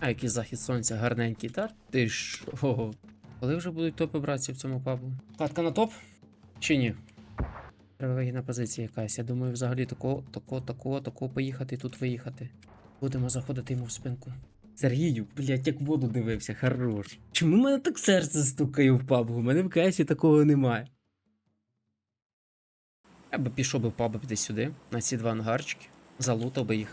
А який захід сонця гарненький, та ти. Ого. Коли вже будуть топи братися в цьому пабу? Катка на топ? Чи ні? Треба вигідна позиція якась. Я думаю, взагалі тако, тако, тако, тако поїхати тут виїхати. Будемо заходити йому в спинку. Сергію, блядь, як воду дивився, хорош. Чому в мене так серце стукає в пабгу? У мене в КСі такого немає. Я би пішов би в паб десь сюди, на ці два ангарчики, залутав би їх.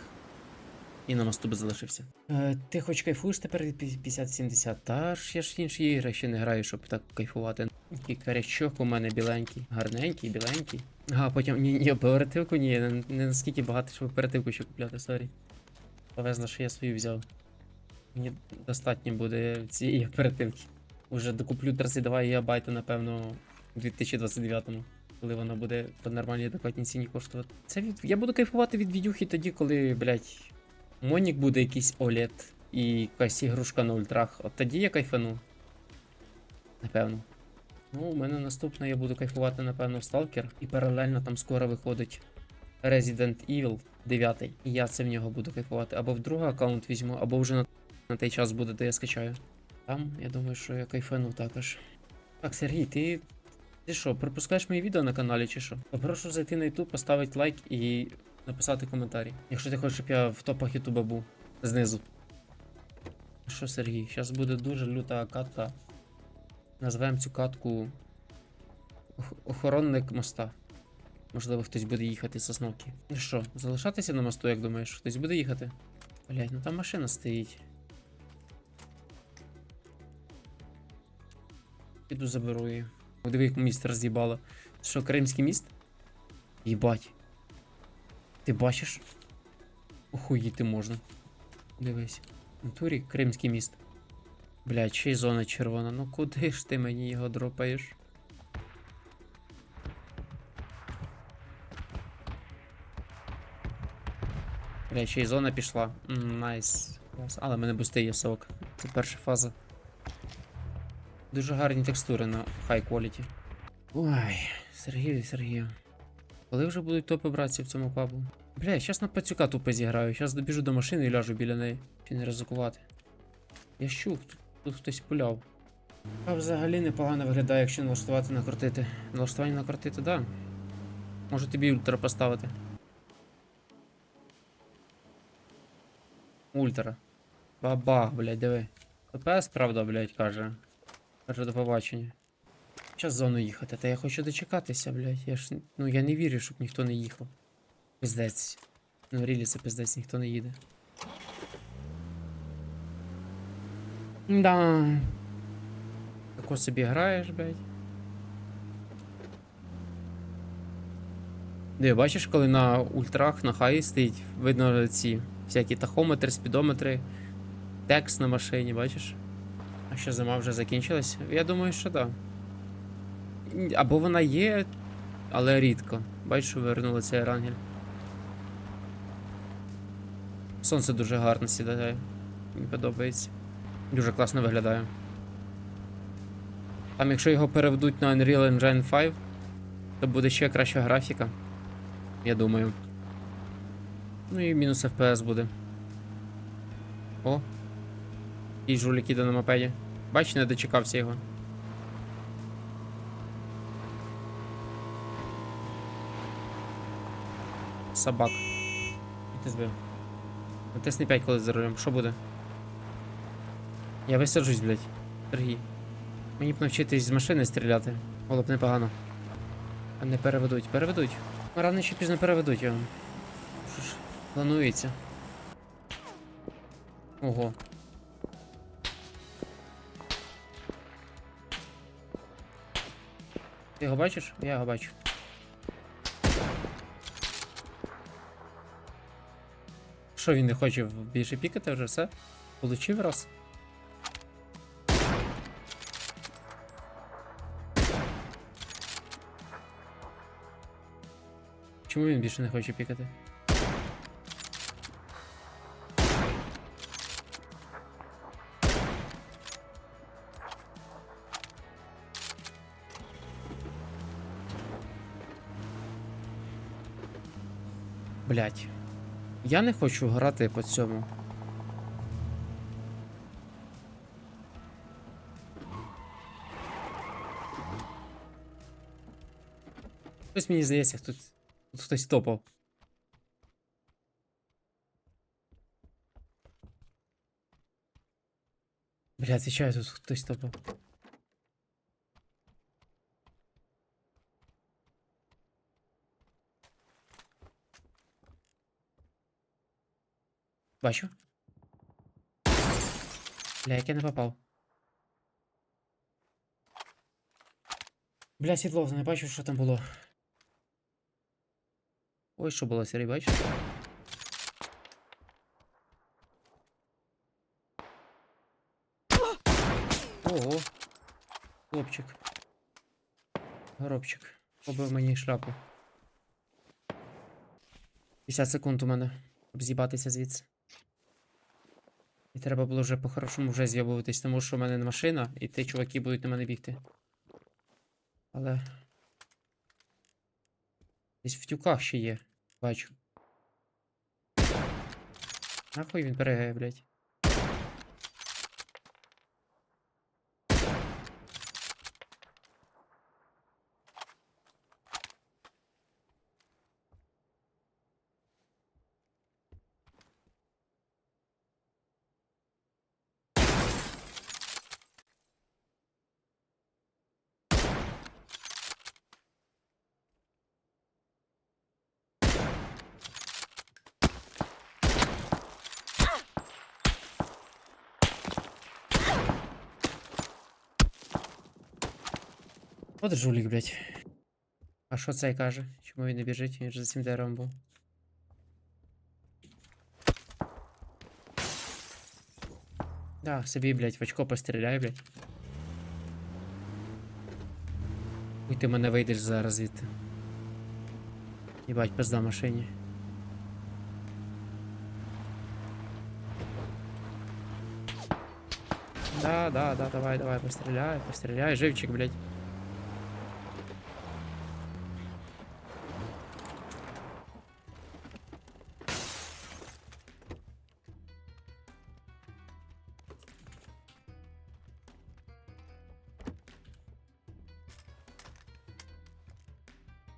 І на мосту би залишився. Е, ти хоч кайфуєш тепер від 50-70? Та ж я ж інші ігри ще не граю, щоб так кайфувати. Такий корячок у мене біленький, гарненький, біленький. А потім ні, ні, оперативку ні, не, не наскільки багато, щоб оперативку ще купляти, сорі. Повезло, що я свою взяв. Мені достатньо буде цієї оперативки. Уже докуплю 32 ГБ, напевно, у 2029-му, коли вона буде по нормальній адекватній ціні коштувати. Це від... Я буду кайфувати від відюхи тоді, коли, блядь, Монік буде якийсь OLED і якась ігрушка на ультрах. От тоді я кайфану. Напевно. Ну, у мене наступне я буду кайфувати, напевно, в Stalker. І паралельно там скоро виходить Resident Evil 9. І я це в нього буду кайфувати. Або в другий аккаунт візьму, або вже на, на той час буде, де я скачаю. Там, я думаю, що я кайфану також. Так, Сергій, ти. Ти що, пропускаєш мої відео на каналі чи що? Попрошу зайти на YouTube, поставити лайк і написати коментарі. Якщо ти хочеш, щоб я в топах Ютуба був знизу. Що, Сергій, зараз буде дуже люта катка. Назвемо цю катку охоронник моста. Можливо, хтось буде їхати з Сосновки. Ну що, залишатися на мосту, як думаєш? Хтось буде їхати? Блять, ну там машина стоїть. Піду заберу її. Диви, як міст роз'їбало. Що, Кримський міст? Їбать. Ти бачиш? Охуїти можна. Дивись. В натурі Кримський міст. Блядь, ще зона червона. Ну куди ж ти мені його дропаєш? Блядь, ще й зона пішла. Найс. Клас. Але мене бустий є сок. Це перша фаза. Дуже гарні текстури на high quality. Ой, Сергію, Сергію. Коли вже будуть топи братися в цьому пабу? Бля, щас на пацюка тупо зіграю. Щас добіжу до машини і ляжу біля неї. Чи не ризикувати. Я щух, тут, тут хтось пуляв. А взагалі непогано виглядає, якщо налаштувати накрутити. Налаштування накрутити, да. Можу тобі ультра поставити. Ультра. Бабах, блядь, диви. ППС, правда, блядь, каже. Каже до побачення. Час зону їхати, та я хочу дочекатися, блядь. Я ж. Ну я не вірю, щоб ніхто не їхав. Пиздець. Ну, рілі це пиздець, ніхто не їде. Да. Тако собі граєш, блядь. Диви, бачиш, коли на ультрах, на хаї стоїть, видно ці всякі тахометри, спідометри, текст на машині, бачиш? А що зима вже закінчилась? Я думаю, що так. Да. Або вона є, але рідко. Що вернули цей рангель. Сонце дуже гарно сідає. Мені подобається. Дуже класно виглядає. Там, якщо його переведуть на Unreal Engine 5, то буде ще краща графіка. Я думаю. Ну і мінус FPS буде. О. І жулік іде на мопеді. Бач, не дочекався його. Собак. І ти збив. Натисни 5, коли за рулем. Що буде? Я висаджусь, блядь. Сергій. Мені б навчитись з машини стріляти. Було б непогано. А не переведуть. Переведуть. Ну, рано чи пізно переведуть його. Що ж, планується. Ого. Ти його бачиш? Я його бачу. Що він не хоче більше пікати вже все? Получив раз. Чому він більше не хоче пікати? Блять. Я не хочу грати по цьому. Хтось мені здається, тут тут хтось топав. Бля, отвечаю, тут хтось топав. Бачу. Бля, як я не попав. Бля, сідло, не бачу, що там було. Ой, що було, Сергій, бачиш? Ого. Хлопчик. Горобчик. Побив мені шляпу. 50 секунд у мене, щоб з'їбатися звідси. І треба було вже по-хорошому вже з'явитись, тому що в мене машина, і ті чуваки будуть на мене бігти. Але. Десь в тюках ще є. Бачу. Нахуй він перегає, блядь. От жулік, блядь. А що цей каже? Чому він не біжить? Він ж за цим деревом був. Да, собі, блядь, в очко постріляй, блядь. Уй, ти мене вийдеш зараз звідти. Їбать, пизда машині. Да, да, да, давай, давай, постреляй, постреляй, живчик, блядь.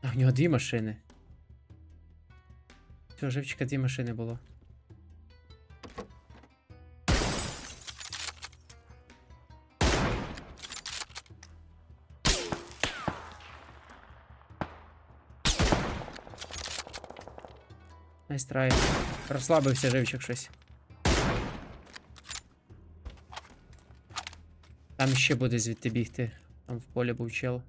А в нього дві машини. Цього живчика дві машини було. Найстрай. Розслабився живчик щось. Там ще буде звідти бігти. Там в полі був чел.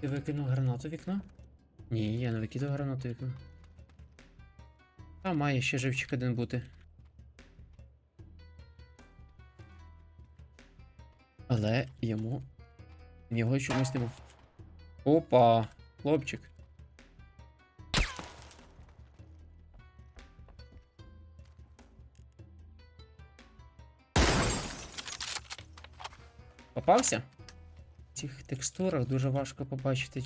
Ти викинув гранату в вікно? Ні, я не викидав гранату в вікно. А має ще живчик один бути. Але йому. В нього чомусь не був. Опа! Хлопчик. Попався? Цих текстурах дуже важко побачити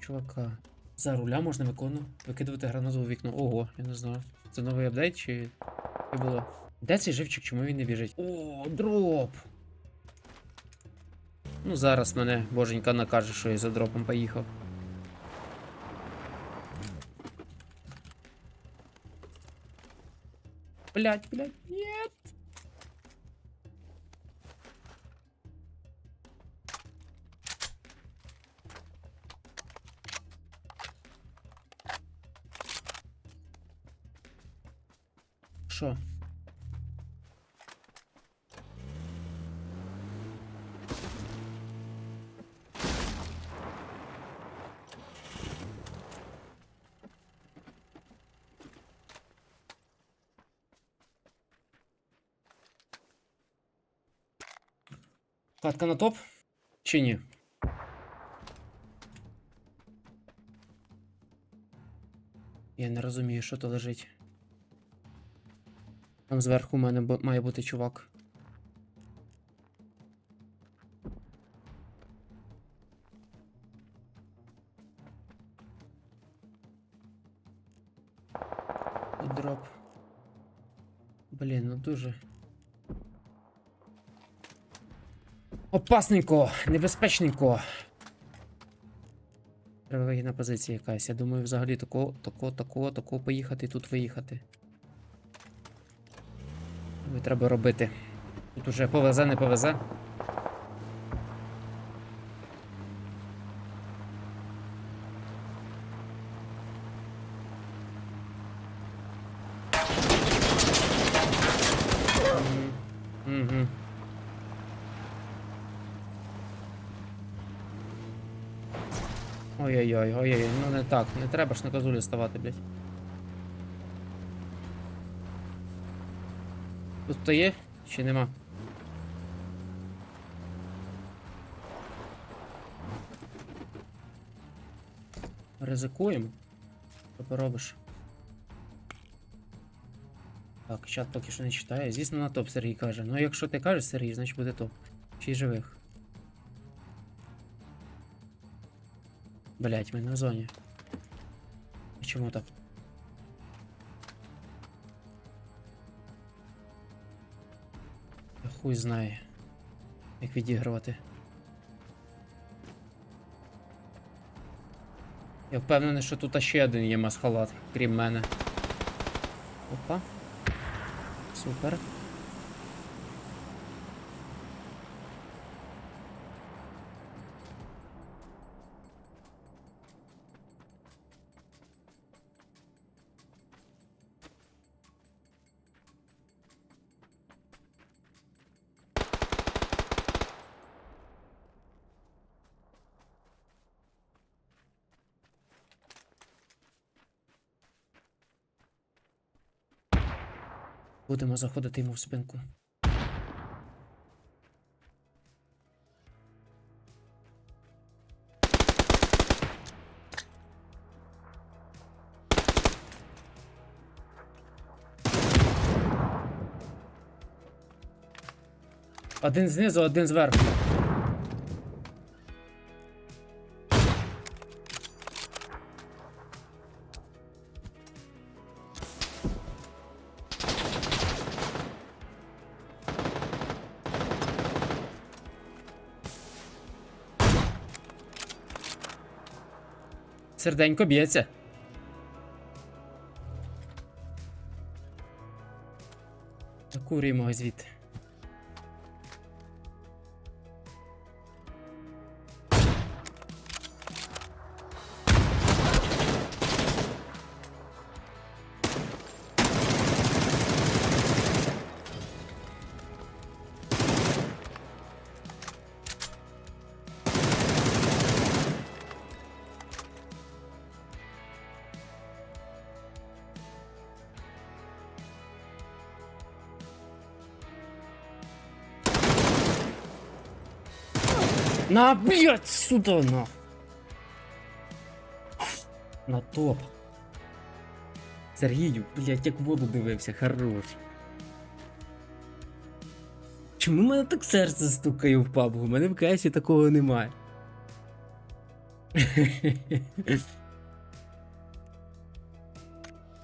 чувака. За руля можна викону... викидувати гранату у вікно. Ого, я не знаю. Це новий апдейт чи. чи було? Де цей живчик, чому він не біжить? О, дроп! Ну, зараз мене боженька накаже, що я за дропом поїхав. Блять, блять, нет! Катка на топ? Чи ні? Я не розумію, що то лежить. Там зверху у мене бу- має бути чувак. Тут дроп. Блін, ну дуже. Опасненько, небезпечненько. Треба вигідна позиція якась. Я думаю, взагалі тако, тако, тако, тако поїхати тут виїхати. Треба робити. Тут уже повезе, не повезе. Угу. Ой-ой-ой, ой-ой, ну не так, не треба ж на козулі ставати, блядь. Тут хто є? Чи нема? Ризикуємо. Що поробиш? Так, чат поки що не читає. Звісно, на топ Сергій каже. Ну якщо ти кажеш Сергій, значить буде топ. Ще живих. Блять, ми на зоні. А чому так? Я хуй знає. Як відігрувати. Я впевнений, що тут ще один є масхалат, крім мене. Опа. Супер. Будемо заходити йому в спинку. Один знизу, один зверху. Серденько б'ється. Закурюємо звідти. На, блядь, сюда, на. На топ. Сергію, блядь, як воду дивився, хорош. Чому в мене так серце стукає в пабгу? У мене в кесі такого немає.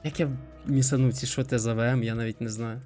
Як я місанув ці шоти за ВМ, я навіть не знаю.